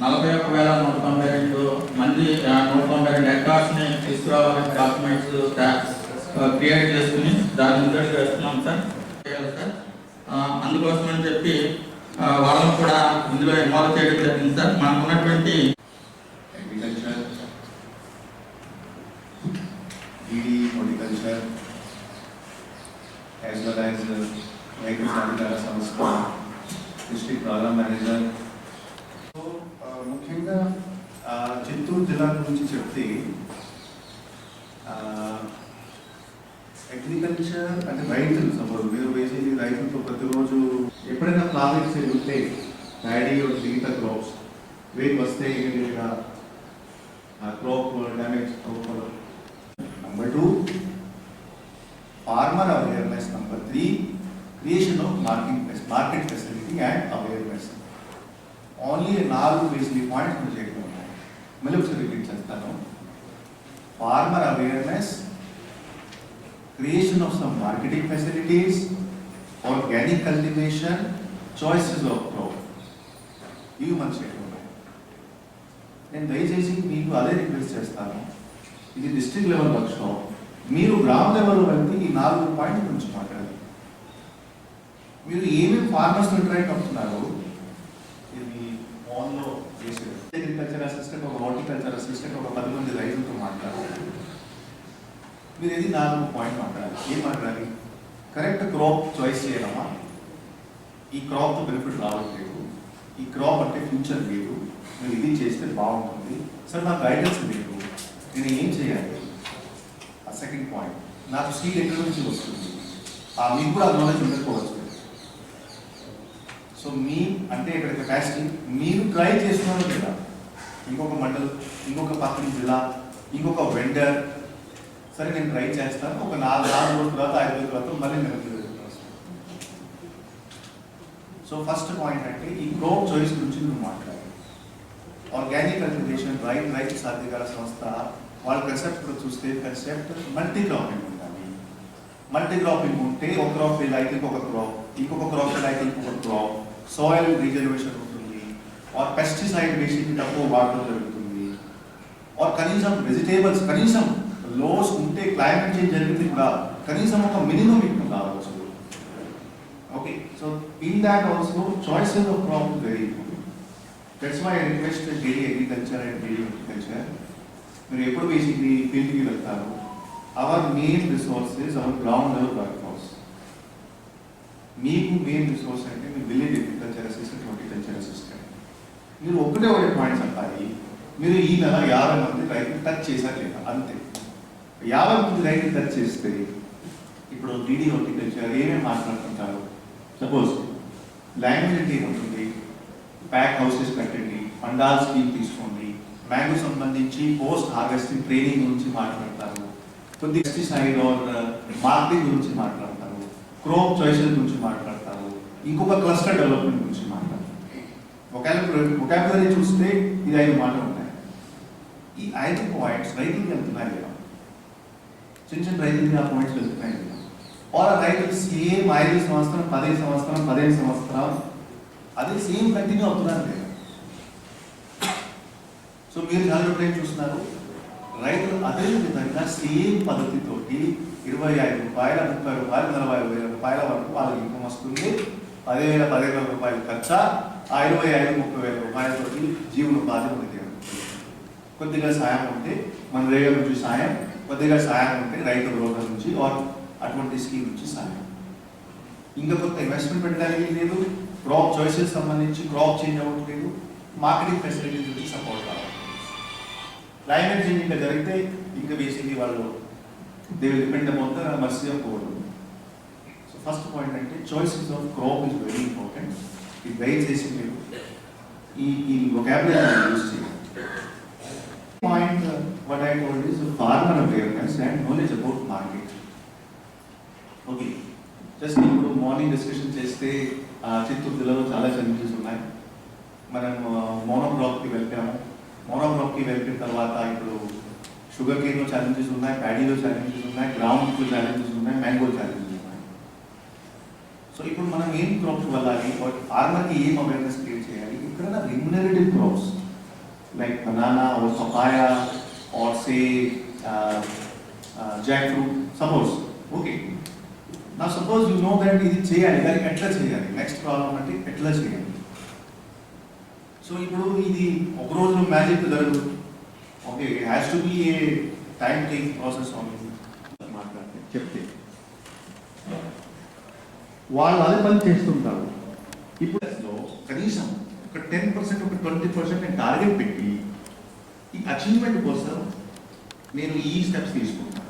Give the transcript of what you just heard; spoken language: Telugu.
నలభై ఒక్క వేల నూట తొంభై రెండు మంది నూట తొంభై రెండు హెక్టార్స్ని తీసుకురావాలని డాక్యుమెంట్స్ క్రియేట్ చేసుకుని దాని ఇంట్రెస్ట్ వేస్తున్నాం సార్. సార్ అందుకోసమని చెప్పి వాళ్ళని కూడా ఇందులో ఇన్వాల్వ్ చేయడం జరిగింది సార్. మనకు ఉన్నటువంటి agriculture DD horticulture, as well as uh, Vehicle సాధికార సంస్థ District Program Manager. So uh, ముఖ్యంగా ఆ, చిత్తూరు జిల్లా గురించి చెప్తే అగ్రికల్చర్ అంటే రైతులు సపోజ్ మీరు బేసిక్లీ రైతులతో ప్రతిరోజు ఎప్పుడైనా ప్రాజెక్ట్స్ ఉంటే ప్యాడీ మిగతా క్రాప్స్ వేరు వస్తే ఇమీడియట్గా crop damage అవ్వకూడదు number two farmer awareness number three creation of market market facility and awareness only నాలుగు బేసిక్ పాయింట్స్ మనం చేయడం ఉన్నాయి మళ్ళీ ఒకసారి రిపీట్ చేస్తాను farmer awareness creation of some marketing facilities organic cultivation choices of crop ఇవి మనం చేయడం ఉన్నాయి నేను దయచేసి మీకు అదే రిక్వెస్ట్ చేస్తాను ఇది డిస్ట్రిక్ట్ లెవెల్ వర్క్ షాప్ మీరు గ్రామ లెవెల్ వెళ్తే ఈ నాలుగు పాయింట్ గురించి మాట్లాడాలి. మీరు ఏమేమి ఫార్మర్స్ ఇంటరాక్ట్ అవుతున్నారు ఇది ఆన్లో చేసేది. అగ్రికల్చర్ అసిస్టెంట్ ఒక హార్టికల్చర్ అసిస్టెంట్ ఒక పది మంది రైతులతో మాట్లాడాలి. మీరు ఇది నాలుగు పాయింట్ మాట్లాడాలి. ఏం మాట్లాడాలి? కరెక్ట్ క్రాప్ చాయిస్ చేయడమా? ఈ క్రాప్ బెనిఫిట్ రావట్లేదు ఈ క్రాప్ అంటే ఫ్యూచర్ లేదు. మీరు ఇది చేస్తే బాగుంటుంది. సార్ నాకు గైడెన్స్ లేదు. నేను ఏం చేయాలి? సెకండ్ పాయింట్ నాకు సీట్ ఎక్కడి నుంచి వస్తుంది? ఆ మీకు కూడా నాలెడ్జ్ ఉండకపోవచ్చు. సో మీ అంటే ఇక్కడ కెపాసిటీ మీరు ట్రై చేస్తున్నారు కదా. ఇంకొక మండల్ ఇంకొక పక్కన జిల్లా ఇంకొక వెండర్ సరే నేను ట్రై చేస్తాను. ఒక నాలుగు నాలుగు రోజుల తర్వాత ఐదు రోజుల తర్వాత మళ్ళీ నేను సో ఫస్ట్ పాయింట్ అంటే ఈ క్రోప్ చాయిస్ గురించి నువ్వు మాట్లాడాలి ఆర్గానిక్ కల్టివేషన్ రైట్ రైతు సాధికార సంస్థ వాళ్ళ కన్సెప్ట్ కూడా చూస్తే కన్సెప్ట్ మల్టీ క్రాపింగ్ ఉండాలి మల్టీ క్రాపింగ్ ఉంటే ఒక క్రాప్ ఫెయిల్ అయితే ఇంకొక క్రాప్ ఇంకొక క్రాప్ ఫెయిల్ అయితే ఇంకొక క్రాప్ సాయిల్ రీజర్వేషన్ ఉంటుంది ఆర్ పెస్టిసైడ్ బేసిక్ తక్కువ వాడటం జరుగుతుంది ఆర్ కనీసం వెజిటేబుల్స్ కనీసం లోస్ ఉంటే క్లైమేట్ చేంజ్ జరిగింది కూడా కనీసం ఒక మినిమం ఇన్కమ్ కావచ్చు okay so in that also choices of crop is very important that's why I request daily agriculture and daily horticulture మీరు ఎప్పుడు బేసిక్లీ ఫీల్డ్కి వెళ్తారు? Our main resource is our ground level work force. మీకు మెయిన్ రిసోర్స్ అంటే మీ village agriculture assistant horticulture assistant మీరు ఒకటే ఒకటి పాయింట్స్ చెప్పాలి మీరు ఈ నెల యాభై మంది రైతులు టచ్ చేశారు లేదా? అంతే. యాభై మంది రైతులు టచ్ చేస్తే ఇప్పుడు డీడీ హార్టికల్చర్ ఏమేమి మాట్లాడుతుంటారు? సపోజ్ లాంగ్వేజ్ అంటే ఏముంటుంది? ప్యాక్ హౌసెస్ కట్టండి పండాల్ స్కీమ్ తీసుకోండి. మ్యాంగో సంబంధించి పోస్ట్ హార్వెస్టింగ్ ట్రైనింగ్ గురించి మాట్లాడతారు కొద్ది పెస్టిసైడ్ ఆర్ మార్కెటింగ్ గురించి మాట్లాడతారు క్రోప్ చాయిసెస్ గురించి మాట్లాడతారు ఇంకొక క్లస్టర్ డెవలప్మెంట్ గురించి మాట్లాడతారు ఒకవేళ చూస్తే ఇది ఐదు మాటలు ఉన్నాయి ఈ ఐదు పాయింట్స్ రైతులకి వెళ్తున్నాయి కదా చిన్న చిన్న రైతులకి ఆ పాయింట్స్ వెళ్తున్నాయి ఆర్ రైతులు సేమ్ ఐదు సంవత్సరం పదిహేను సంవత్సరం పదిహేను సంవత్సరం అదే సేమ్ కంటిన్యూ అవుతున్నారు సో మీరు చాలా చూస్తున్నారు? రైతులు అదే విధంగా సేమ్ పద్ధతితోటి ఇరవై ఐదు రూపాయల ముప్పై రూపాయలు నలభై వేల రూపాయల వరకు వాళ్ళకి ఇన్కమ్ వస్తుంది. పదివేల పదిహేను వేల రూపాయలు ఖర్చు ఆ ఇరవై ఐదు ముప్పై వేల రూపాయలతోటి జీవనోపాధి మనకి కొద్దిగా సాయం ఉంటే మన రేగల నుంచి సాయం కొద్దిగా సాయం ఉంటే రైతు రోడ్ల నుంచి ఆర్ అటువంటి స్కీమ్ నుంచి సాయం. ఇంకా కొత్త ఇన్వెస్ట్మెంట్ పెట్టడానికి లేదు. క్రాప్ చాయిసెస్ సంబంధించి క్రాప్ చేంజ్ అవ్వట్లేదు. మార్కెటింగ్ ఫెసిలిటీస్ నుంచి సపోర్ట్ కావాలి క్లైమేట్ చేంజ్ ఇంకా జరిగితే ఇంకా బేసిక్లీ వాళ్ళు they will depend upon the mercy of gold so first point అంటే choices of crop is very important ఇది దయచేసి మీరు ఈ ఈ వొకాబులరీ యూజ్ చేయాలి point what I told is farmer awareness and knowledge about market. Okay just ఇప్పుడు మార్నింగ్ డిస్కషన్ చేస్తే చిత్తూరు జిల్లాలో చాలా ఛాలెంజెస్ ఉన్నాయి. మనం uh, మోనోక్రాప్కి వెళ్ళాము. మోనోక్రాప్కి వెళ్ళిన తర్వాత ఇప్పుడు షుగర్ కేన్లో ఛాలెంజెస్ ఉన్నాయి ప్యాడీలో ఛాలెంజెస్ ఉన్నాయి గ్రౌండ్లో ఛాలెంజెస్ ఉన్నాయి మ్యాంగో ఛాలెంజెస్ ఉన్నాయి. సో ఇప్పుడు మనం ఏం క్రాప్స్ వెళ్ళాలి ఫార్మర్కి ఏం అవేర్నెస్ క్రియేట్ చేయాలి? ఎక్కడైనా remunerative crops like banana or papaya or say jackfruit suppose okay నా సపోజ్ యూ నో దాట్ ఇది చేయాలి దానికి ఎట్లా చేయాలి? నెక్స్ట్ ప్రాబ్లం అంటే ఎట్లా చేయాలి? సో ఇప్పుడు ఇది ఒక రోజు మ్యాజిక్ జరగదు okay has to be a time taking process మాట్లాడితే చెప్తే. వాళ్ళు అదే పని చేస్తుంటారు. ఇప్పుడు కనీసం ఒక టెన్ పర్సెంట్ ఒక ట్వంటీ పర్సెంట్ నేను టార్గెట్ పెట్టి ఈ అచీవ్మెంట్ కోసం నేను ఈ స్టెప్స్ తీసుకుంటాను.